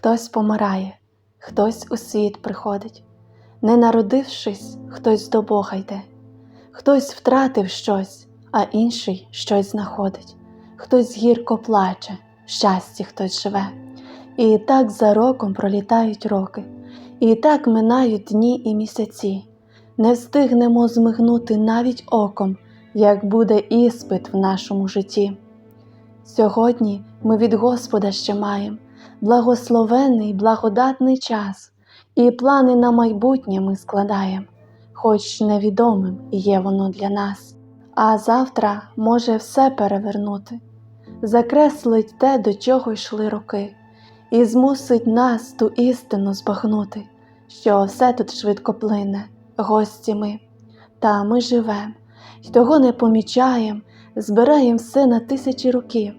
Хтось помирає, хтось у світ приходить, не народившись, хтось до Бога йде, хтось втратив щось, а інший щось знаходить, хтось гірко плаче, в щасті хтось живе. І так за роком пролітають роки, і так минають дні і місяці. Не встигнемо змигнути навіть оком, як буде іспит в нашому житті. Сьогодні ми від Господа ще маємо благословенний, благодатний час, і плани на майбутнє ми складаємо, хоч невідомим є воно для нас, а завтра може все перевернути, закреслить те, до чого йшли роки, і змусить нас ту істину збагнути, що все тут швидко плине, гості ми, та ми живем, й того не помічаєм, збираєм все на тисячі років.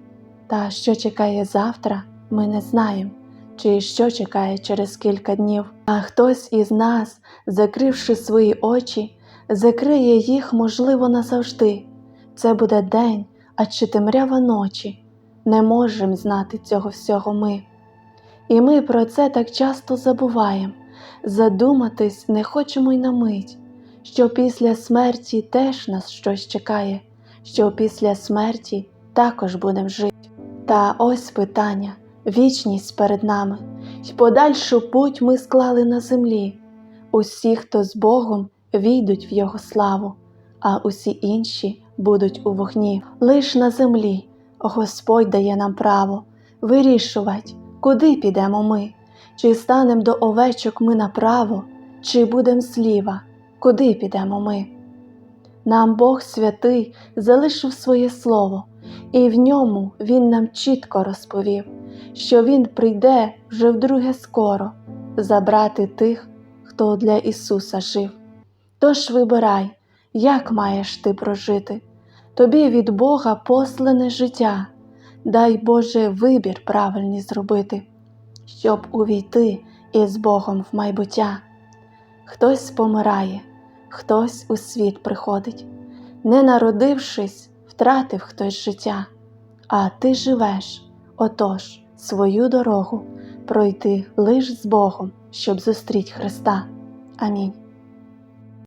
Та що чекає завтра, ми не знаємо, чи що чекає через кілька днів. А хтось із нас, закривши свої очі, закриє їх, можливо, назавжди. Це буде день, а чи темрява ночі. Не можемо знати цього всього ми. І ми про це так часто забуваємо, задуматись не хочемо й на мить, що після смерті теж нас щось чекає, що після смерті також будемо жити. Та ось питання, вічність перед нами, й подальшу путь ми склали на землі. Усі, хто з Богом, війдуть в Його славу, а усі інші будуть у вогні. Лиш на землі Господь дає нам право вирішувати, куди підемо ми, чи станем до овечок ми направо, чи будем зліва, куди підемо ми. Нам Бог святий залишив своє слово, і в ньому Він нам чітко розповів, що Він прийде вже вдруге скоро забрати тих, хто для Ісуса жив. Тож вибирай, як маєш ти прожити, тобі від Бога послане життя, дай Боже вибір правильний зробити, щоб увійти із Богом в майбуття. Хтось помирає, хтось у світ приходить, не народившись, втратив хтось життя, а ти живеш, отож свою дорогу пройти лиш з Богом, щоб зустріть Христа. Амінь.